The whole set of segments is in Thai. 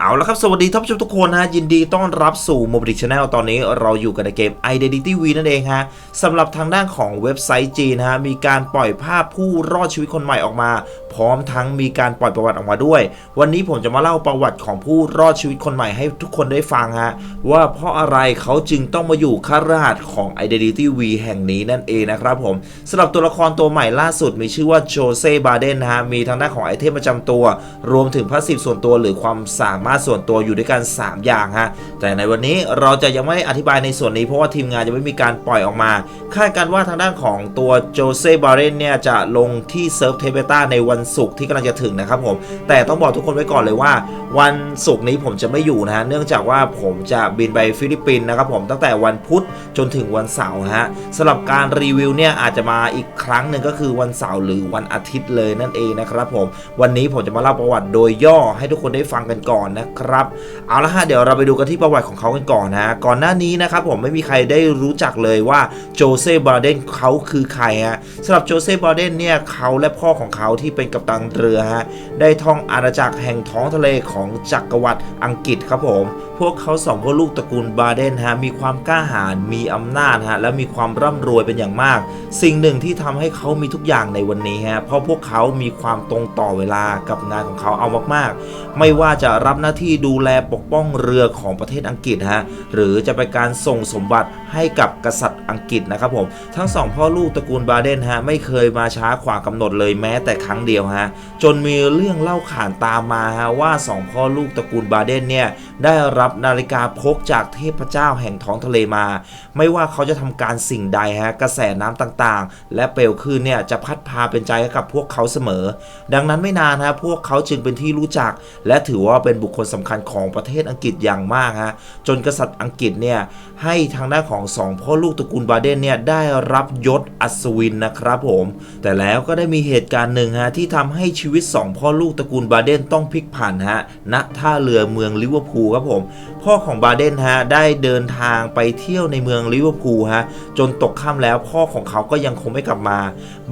เอาละครับสวัสดีท่านผู้ชมทุกคนนะยินดีต้อนรับสู่ m o b i l i t Channel ตอนนี้เราอยู่กันในเกม Identity V นั่นเองฮะสำหรับทางด้านของเว็บไซต์จีนะฮะมีการปล่อยภาพผู้รอดชีวิตคนใหม่ออกมา พร้อมทั้งมีการปล่อยประวัติออกมาด้วย วันนี้ผมจะมาเล่าประวัติของผู้รอดชีวิตคนใหม่ให้ทุกคนได้ฟังฮะว่าเพราะอะไรเขาจึงต้องมาอยู่ข้ารหัสของ Identity V แห่งนี้นั่นเองนะครับผมสำหรับตัวละครตัวใหม่ล่าสุดมีชื่อว่าโจเซ่บาเดนนะฮะมีทางด้านของไอเทมประจำตัว รวมถึงพาสซีฟส่วนตัวหรือความสามารถมาส่วนตัวอยู่ด้วยกัน 3 อย่างฮะแต่ในวันนี้เราจะยังไม่อธิบายในส่วนนี้เพราะว่าทีมงานยังไม่มีการปล่อยออกมา คาดการณ์ว่าทางด้านของตัวโจเซ่บาเรนเนี่ยจะลงที่เซิร์ฟเทเบต้าในวันศุกร์ที่กำลังจะถึงนะครับผมแต่ต้องบอกทุกคนไว้ก่อนเลยว่า วันศุกร์นี้ผมจะไม่อยู่นะฮะเนื่องจากว่าผมจะบินไปฟิลิปปินส์นะครับผมตั้งแต่วันพุธจนถึงวันเสาร์ฮะสำหรับการรีวิวเนี่ยอาจจะมาอีกครั้งหนึ่งก็คือวันเสาร์หรือวันอาทิตย์เลยนั่นเองนะครับผมวันนี้ผมจะมาเล่าประวัติโดยย่อให้ทุกคนได้ฟังกันก่อนนะครับเอาละฮะเดี๋ยวเราไปดูกันที่ประวัติของเขากันก่อนนะฮะก่อนหน้านี้นะครับผมไม่มีใครได้รู้จักเลยว่าโจเซ่บาร์เดนเขาคือใครฮะสำหรับโจเซ่บาร์เดนเนี่ยเขาและพ่อของเขาที่เป็นกัปตันเรือฮะได้ท่องอาณาจักรแห่งท้องทะเลของจักรวรรดิอังกฤษครับผม พวกเขาสองพ่อลูกตระกูลบาร์เดนฮะมีความกล้าหาญมีอำนาจฮะและมีความร่ำรวยเป็นอย่างมาก สิ่งหนึ่งที่ทำให้เขามีทุกอย่างในวันนี้ฮะเพราะพวกเขามีความตรงต่อเวลากับงานของเขาเอามากๆ ไม่ว่าจะรับหน้าที่ดูแลปกป้องเรือของประเทศอังกฤษฮะหรือจะเป็นการส่งสมบัติ ให้กับกษัตริย์อังกฤษนะครับผมทั้งสองพ่อลูกตระกูลบาร์เดนฮะไม่เคยมาช้าขวางกำหนดเลยแม้แต่ครั้งเดียวฮะจนมีเรื่องเล่าขานตามมาฮะว่าสองพ่อลูกตระกูลบาร์เดนเนี่ยได้รับนาฬิกาพกจากเทพเจ้าแห่งท้องทะเลมา ไม่ว่าเขาจะทำการสิ่งใดฮะกระแสน้ำต่างๆ และเปลวคลื่นเนี่ยจะพัดพาเป็นใจให้กับพวกเขาเสมอ ดังนั้นไม่นานฮะพวกเขาจึงเป็นที่รู้จัก และถือว่าเป็นบุคคลสำคัญของประเทศอังกฤษอย่างมากฮะจนกษัตริย์อังกฤษเนี่ยให้ทางด้านของสองพ่อลูกตระกูลบาเดนเนี่ยได้รับยศอัศวินนะครับผม แต่แล้วก็ได้มีเหตุการณ์หนึ่งฮะที่ทำให้ชีวิตสองพ่อลูกตระกูลบาเดนต้องพลิกผันฮะณท่าเรือเมืองลิเวอร์พูลครับผมพ่อของบาเดนฮะได้เดินทางไปเที่ยวในเมืองลิเวอร์พูลฮะจนตกค่ำแล้วพ่อของเขาก็ยังคงไม่กลับมา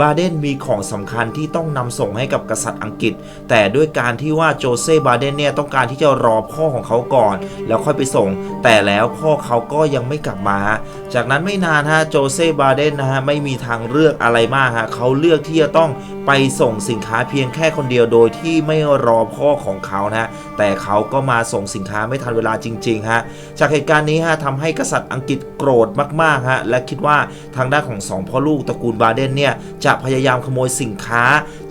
บาเดนมีของสำคัญที่ต้องนำส่งให้กับกษัตริย์อังกฤษ แต่ด้วยการที่ว่าโจเซ่บาเดนเนี่ยต้องการที่จะรอพ่อของเขาก่อน แล้วค่อยไปส่ง แต่แล้วพ่อเขาก็ยังไม่กลับมาะจากนั้นไม่นานฮะโจเซ่บาเดนนะฮะไม่มีทางเลือกอะไรมากฮะเขาเลือกที่จะต้องไปส่งสินค้าเพียงแค่คนเดียวโดยที่ไม่รอพ่อของเขานะฮะแต่เขาก็มาส่งสินค้าไม่ทันเวลาจริงๆฮะจากเหตุการณ์นี้ฮะทำให้กษัตริย์อังกฤษโกรธมากๆฮะและคิดว่าทางด้านของสองพ่อลูกตระกูลบาเดนเนี่ยจะพยายามขโมยสินค้า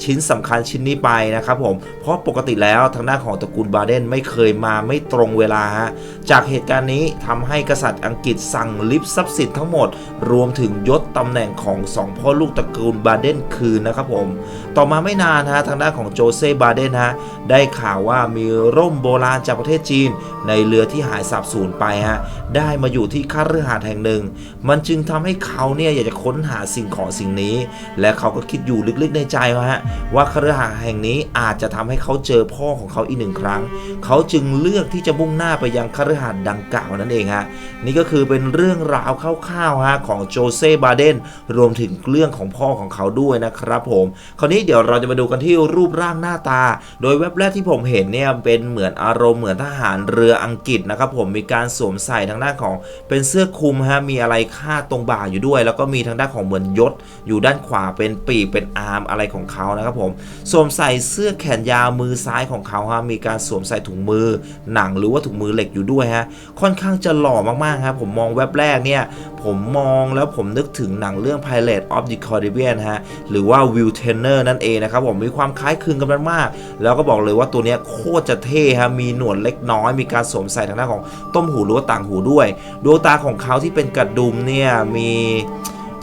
ชิ้นสำคัญชิ้นนี้ไปนะครับผมเพราะปกติแล้วทางด้านของตระกูลบาเดนไม่เคยมาไม่ตรงเวลาฮะจากเหตุการณ์นี้ทำให้กษัตริย์อังกฤษสั่งลิฟทรัพย์สินทั้งหมด รวมถึงยศตำแหน่งของสองพ่อลูกตระกูลบาเดนคืนนะครับผม ต่อมาไม่นานฮะทางด้านของโจเซ่บาเดนฮะได้ข่าวว่ามีร่มโบราณจากประเทศจีน ในเรือที่หายสาบสูญไปฮะได้มาอยู่ที่คาฤหาสน์แห่งหนึ่ง มันจึงทำให้เขาเนี่ยอยากจะค้นหาสิ่งของสิ่งนี้ และเขาก็คิดอยู่ลึกๆในใจว่าฮะว่าคาฤหาสน์แห่งนี้อาจจะทำให้เขาเจอพ่อของเขาอีกหนึ่งครั้ง เขาจึงเลือกที่จะมุ่งหน้าไปยังคาฤหาสน์ดังกล่าวนั่นเองฮะนี่ก็คือเป็นเรื่องราวคร่าวๆฮะของโจเซ่บาเดนรวมถึงเรื่องของพ่อของเขาด้วยนะครับผมคราวนี้เดี๋ยวเราจะมาดูกันที่รูปร่างหน้าตา โดยเว็บแรกที่ผมเห็นเนี่ยเป็นเหมือนอารมณ์เหมือนทหารเรืออังกฤษนะครับผมมีการสวมใส่ทางด้านของเป็นเสื้อคลุมฮะมีอะไรคาดตรงบ่าอยู่ด้วย แล้วก็มีทางด้านของเหมือนยศ อยู่ด้านขวาเป็นปีกเป็นอาร์มอะไรของเขานะครับผมสวมใส่เสื้อแขนยาวมือซ้ายของเขาฮะมีการสวมใส่ถุงมือหนังหรือว่าถุงมือเหล็กอยู่ด้วยฮะค่อนข้างจะหล่อมากๆครับผมมองแว็บแรกเนี่ย ผมมองแล้วผมนึกถึงหนังเรื่อง Pirate of the Caribbean ฮะ หรือว่า Will Turner นั่นเองนะครับผมมีความคล้ายคลึงกันมากๆ แล้วก็บอกเลยว่าตัวเนี้ยโคตรจะเท่ฮะ มีหนวดเล็กน้อย มีการสวมใส่ทางด้านของต้มหูหรือว่าต่างหูด้วย ดวงตาของเขาที่เป็นกระดุมเนี่ยมี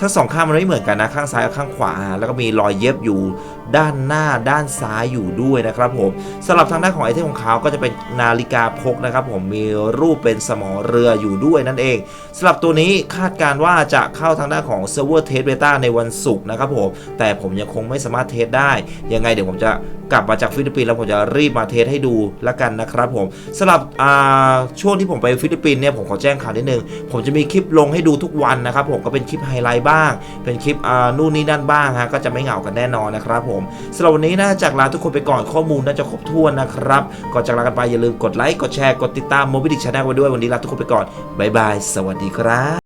ทั้งสองข้างมันไม่เหมือนกันนะ ข้างซ้ายกับข้างขวา แล้วก็มีรอยเย็บอยู่ ด้านหน้าด้านซ้ายอยู่ด้วยนะครับผมสำหรับทางด้านของไอเทมของเขาก็จะเป็นนาฬิกาพกนะครับผมมีรูปเป็นสมอเรืออยู่ด้วยนั่นเองสำหรับตัวนี้คาดการณ์ว่าจะเข้าทางด้านของเซิร์ฟเวอร์เทสเบต้าในวันศุกร์นะครับผมแต่ผมยังคงไม่สามารถเทสได้ ยังไงเดี๋ยวผมจะกลับมาจากฟิลิปปินส์แล้วผมจะรีบมาเทสให้ดูละกันนะครับผมสำหรับช่วงที่ผมไปฟิลิปปินส์เนี่ยผมขอแจ้งข่าวนิดนึง ผมจะมีคลิปลงให้ดูทุกวันนะครับผมก็เป็นคลิปไฮไลท์บ้าง เป็นคลิปนู่นนี่นั่นบ้างฮะก็จะไม่เหงากันแน่นอนนะครับผมผมสำหรับวันนี้นะจากลาทุกคนไปก่อนข้อมูลน่าจะครบถ้วนนะครับก่อนจากลากันไปอย่าลืมกดไลค์กดแชร์กดติดตามโมบิลิชแนลไว้ด้วยวันนี้ลาทุกคนไปก่อนบ๊ายบายสวัสดีครับ